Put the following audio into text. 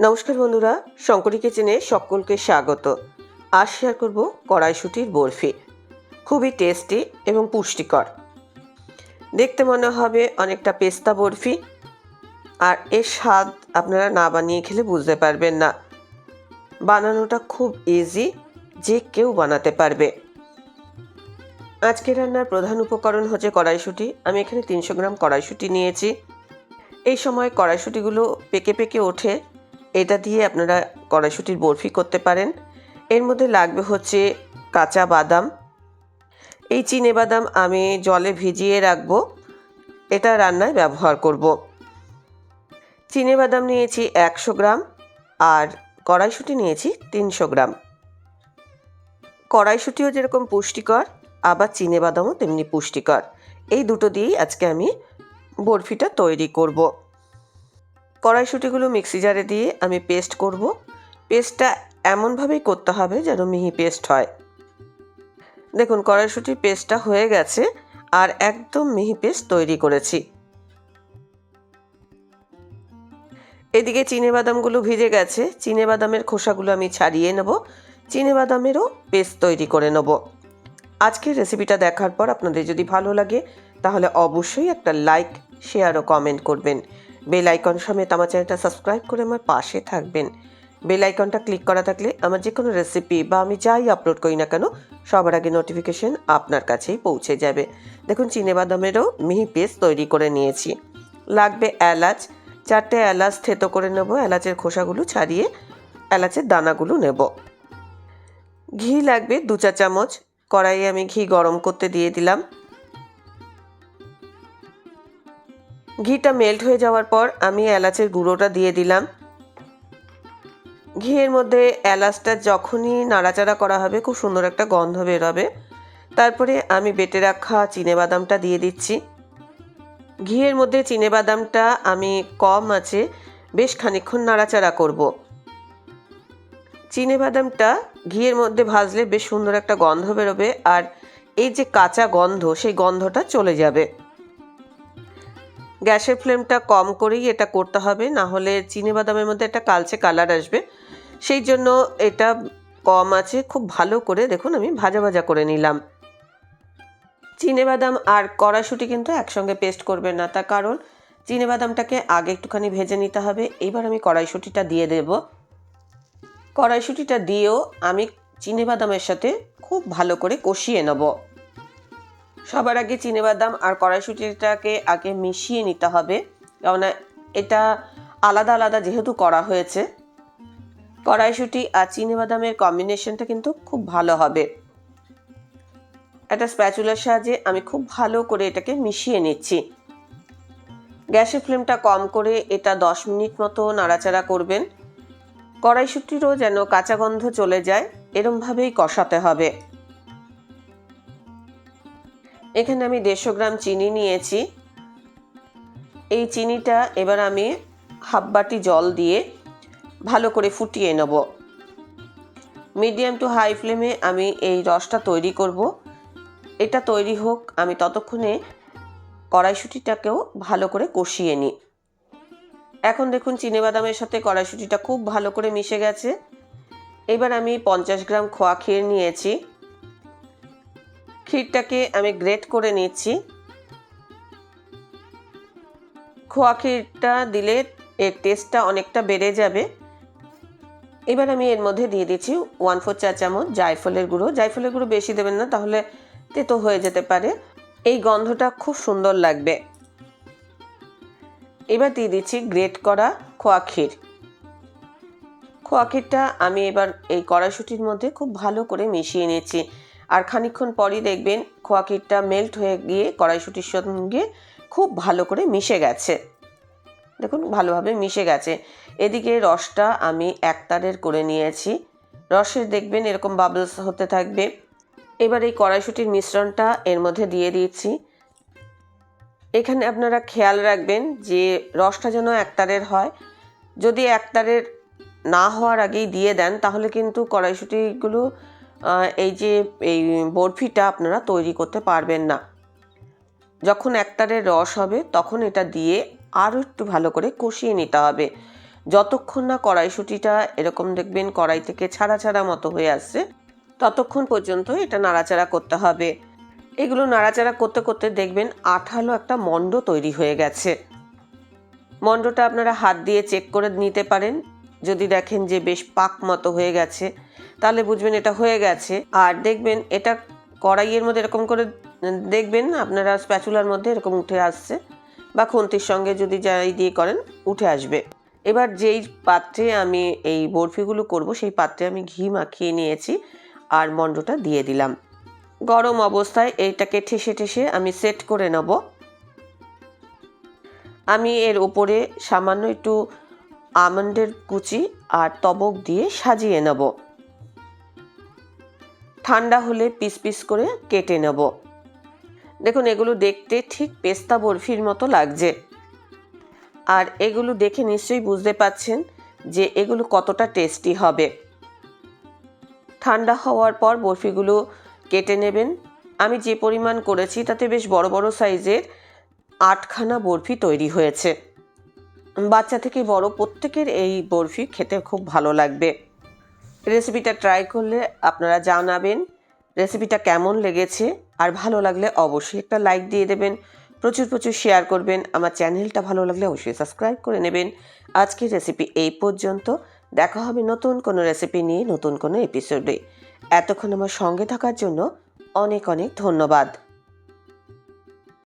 নমস্কার বন্ধুরা, শঙ্করী কিচেনে সকলকে স্বাগত। আজ শেয়ার করব কড়াইশুটির বরফি। খুবই টেস্টি এবং পুষ্টিকর। দেখতে মনে হবে অনেকটা পেস্তা বরফি। আর এর স্বাদ আপনারা না বানিয়ে খেলে বুঝতে পারবেন না। বানানোটা খুব ইজি যে কেউ বানাতে পারবে। আজকে রান্নার প্রধান উপকরণ হচ্ছে কড়াইশুঁটি। আমি এখানে তিনশো গ্রাম কড়াইশুঁটি নিয়েছি। এই সময় কড়াইশুঁটিগুলো পেকে পেকে ওঠে। এটা দিয়ে আপনারা কড়াইশুঁটির বরফি করতে পারেন। এর মধ্যে লাগবে হচ্ছে কাঁচা বাদাম। এই চিনে বাদাম আমি জলে ভিজিয়ে রাখব। এটা রান্নায় ব্যবহার করব। চিনে বাদাম নিয়েছি একশো গ্রাম আর কড়াইশুঁটি নিয়েছি তিনশো গ্রাম। কড়াইশুঁটিও যেরকম পুষ্টিকর, আবার চিনে বাদামও তেমনি পুষ্টিকর। এই দুটো দিয়েই আজকে আমি বরফিটা তৈরি করব। কড়াইশুঁটিগুলো মিক্সি জারে দিয়ে আমি পেস্ট করব। পেস্টটা এমনভাবেই করতে হবে যেন মিহি পেস্ট হয়। দেখুন, কড়াইশুঁটির পেস্টটা হয়ে গেছে আর একদম মিহি পেস্ট তৈরি করেছি। এদিকে চিনে বাদামগুলো ভিজে গেছে। চিনে বাদামের খোসাগুলো আমি ছাড়িয়ে নেব। চিনে বাদামেরও পেস্ট তৈরি করে নেব। আজকের রেসিপিটা দেখার পর আপনাদের যদি ভালো লাগে, তাহলে অবশ্যই একটা লাইক, শেয়ার ও কমেন্ট করবেন। বেল আইকন সমেত আমার চ্যানেলটা সাবস্ক্রাইব করে আমার পাশে থাকবেন। বেল আইকনটা ক্লিক করা থাকলে আমার যে কোনো রেসিপি বা আমি যাই আপলোড করি না কেন, সবার আগে নোটিফিকেশন আপনার কাছেই পৌঁছে যাবে। দেখুন বাদামেরও মিহি পেস্ট তৈরি করে নিয়েছি। লাগবে এলাচ। চারটে এলাচ থেতো করে নেব। এলাচের খোসাগুলো ছাড়িয়ে এলাচের দানাগুলো নেব। ঘি লাগবে দু চা চামচ। কড়াইয়ে আমি ঘি গরম করতে দিয়ে দিলাম। ঘিটা মেল্ট হয়ে যাওয়ার পর আমি এলাচের গুঁড়োটা দিয়ে দিলাম। ঘিয়ের মধ্যে এলাচটা যখনই নাড়াচাড়া করা হবে, খুব সুন্দর একটা গন্ধ বেরোবে। তারপরে আমি বেটে রাখা বাদামটা দিয়ে দিচ্ছি। ঘিয়ের মধ্যে বাদামটা আমি কম আছে, বেশ খানিক্ষণ নাড়াচাড়া করব। বাদামটা ঘিয়ের মধ্যে ভাজলে বেশ সুন্দর একটা গন্ধ বেরোবে, আর এই যে কাঁচা গন্ধ, সেই গন্ধটা চলে যাবে। গ্যাসের ফ্লেমটা কম করেই এটা করতে হবে, না হলে চিনি বাদামের মধ্যে একটা কালচে কালার আসবে। সেই জন্য এটা কম আছে, খুব ভালো করে দেখুন আমি ভাজা ভাজা করে নিলাম। বাদাম আর কড়াইশুঁটি কিন্তু একসঙ্গে পেস্ট করবেন না, তার কারণ বাদামটাকে আগে একটুখানি ভেজে নিতে হবে, এবার আমি কড়াইশুঁটিটা দিয়ে দেব। কড়াইশুঁটিটা দিয়েও আমি বাদামের সাথে খুব ভালো করে কষিয়ে নেব। সবার আগে বাদাম আর কড়াইশুঁটিটাকে আগে মিশিয়ে নিতে হবে। কেননা এটা আলাদা আলাদা যেহেতু করা হয়েছে, কড়াইশুঁটি আর বাদামের কম্বিনেশনটা কিন্তু খুব ভালো হবে। একটা স্প্যাচুলার সাহায্যে আমি খুব ভালো করে এটাকে মিশিয়ে নিচ্ছি। গ্যাসের ফ্লেমটা কম করে এটা দশ মিনিট মতো নাড়াচাড়া করবেন। কড়াইশুটিরও যেন কাঁচা গন্ধ চলে যায়, এরমভাবেই কষাতে হবে। এখানে আমি দেড়শো গ্রাম চিনি নিয়েছি। এই চিনিটা এবার আমি হাফ বাটি জল দিয়ে ভালো করে ফুটিয়ে নেব। মিডিয়াম টু হাই ফ্লেমে আমি এই রসটা তৈরি করব। এটা তৈরি হোক, আমি ততক্ষণে কড়াইশুটিটাকেও ভালো করে কষিয়ে নিই। এখন দেখুন বাদামের সাথে কড়াইশুটিটা খুব ভালো করে মিশে গেছে। এবার আমি পঞ্চাশ গ্রাম খোয়া ক্ষীর নিয়েছি। ক্ষীরটাকে আমি গ্রেট করে নিচ্ছি খোয়া ক্ষীরটা দিলে এর টেস্টটা অনেকটা বেড়ে যাবে। এবার আমি এর মধ্যে দিয়ে দিচ্ছি ওয়ান ফোর চা চামচ জায়ফলের গুঁড়ো। জায়ফলের গুঁড়ো বেশি দেবেন না, তাহলে তেতো হয়ে যেতে পারে। এই গন্ধটা খুব সুন্দর লাগবে। এবার দিয়ে দিচ্ছি গ্রেট করা খোয়া ক্ষীর। খোয়া ক্ষীরটা আমি এবার এই কড়াইশুটির মধ্যে খুব ভালো করে মিশিয়ে নিচ্ছি আর খানিক্ষণ পরই দেখবেন খোয়া মেল্ট হয়ে গিয়ে কড়াইশুটির সঙ্গে খুব ভালো করে মিশে গেছে। দেখুন, ভালোভাবে মিশে গেছে। এদিকে রসটা আমি একতারের করে নিয়েছি। রসের দেখবেন এরকম বাবলস হতে থাকবে। এবার এই কড়াইশুটির মিশ্রণটা এর মধ্যে দিয়ে দিয়েছি এখানে আপনারা খেয়াল রাখবেন যে রসটা যেন একতারের হয়। যদি একতারের না হওয়ার আগেই দিয়ে দেন, তাহলে কিন্তু কড়াইশুটিগুলো এই যে এই বরফিটা আপনারা তৈরি করতে পারবেন না। যখন একতারের রস হবে, তখন এটা দিয়ে আরও একটু ভালো করে কষিয়ে নিতে হবে। যতক্ষণ না কড়াইশুঁটিটা এরকম দেখবেন কড়াই থেকে ছাড়া ছাড়া মতো হয়ে আসছে, ততক্ষণ পর্যন্ত এটা নাড়াচাড়া করতে হবে। এগুলো নাড়াচাড়া করতে করতে দেখবেন আঠালো একটা মণ্ড তৈরি হয়ে গেছে। মণ্ডটা আপনারা হাত দিয়ে চেক করে নিতে পারেন। যদি দেখেন যে বেশ পাক মতো হয়ে গেছে তাহলে বুঝবেন এটা হয়ে গেছে। আর দেখবেন এটা কড়াইয়ের মধ্যে এরকম করে, দেখবেন আপনারা স্প্যাচুলার মধ্যে এরকম উঠে আসছে বা খুন্তির সঙ্গে যদি যাই দিয়ে করেন, উঠে আসবে। এবার যেই পাত্রে আমি এই বরফিগুলো করব, সেই পাত্রে আমি ঘি মাখিয়ে নিয়েছি আর মণ্ডটা দিয়ে দিলাম। গরম অবস্থায় এইটাকে ঠেসে ঠেসে আমি সেট করে নেব। আমি এর উপরে সামান্য একটু আমন্ডের কুচি আর তবক দিয়ে সাজিয়ে নেব। ঠান্ডা হলে পিস পিস করে কেটে নেব। দেখুন, এগুলো দেখতে ঠিক পেস্তা বরফির মতো লাগছে। আর এগুলো দেখে নিশ্চয়ই বুঝতে পাচ্ছেন যে এগুলো কতটা টেস্টি হবে। ঠান্ডা হওয়ার পর বরফিগুলো কেটে নেবেন। আমি যে পরিমাণ করেছি, তাতে বেশ বড় বড় সাইজের আটখানা বরফি তৈরি হয়েছে। বাচ্চা থেকে বড় প্রত্যেকের এই বরফি খেতে খুব ভালো লাগবে। রেসিপিটা ট্রাই করলে আপনারা জানাবেন রেসিপিটা কেমন লেগেছে। আর ভালো লাগলে অবশ্যই একটা লাইক দিয়ে দেবেন। প্রচুর প্রচুর শেয়ার করবেন। আমার চ্যানেলটা ভালো লাগলে অবশ্যই সাবস্ক্রাইব করে নেবেন। আজকের রেসিপি এই পর্যন্ত। দেখা হবে নতুন কোনো রেসিপি নিয়ে নতুন কোনো এপিসোডে এতক্ষণ আমার সঙ্গে থাকার জন্য অনেক অনেক ধন্যবাদ।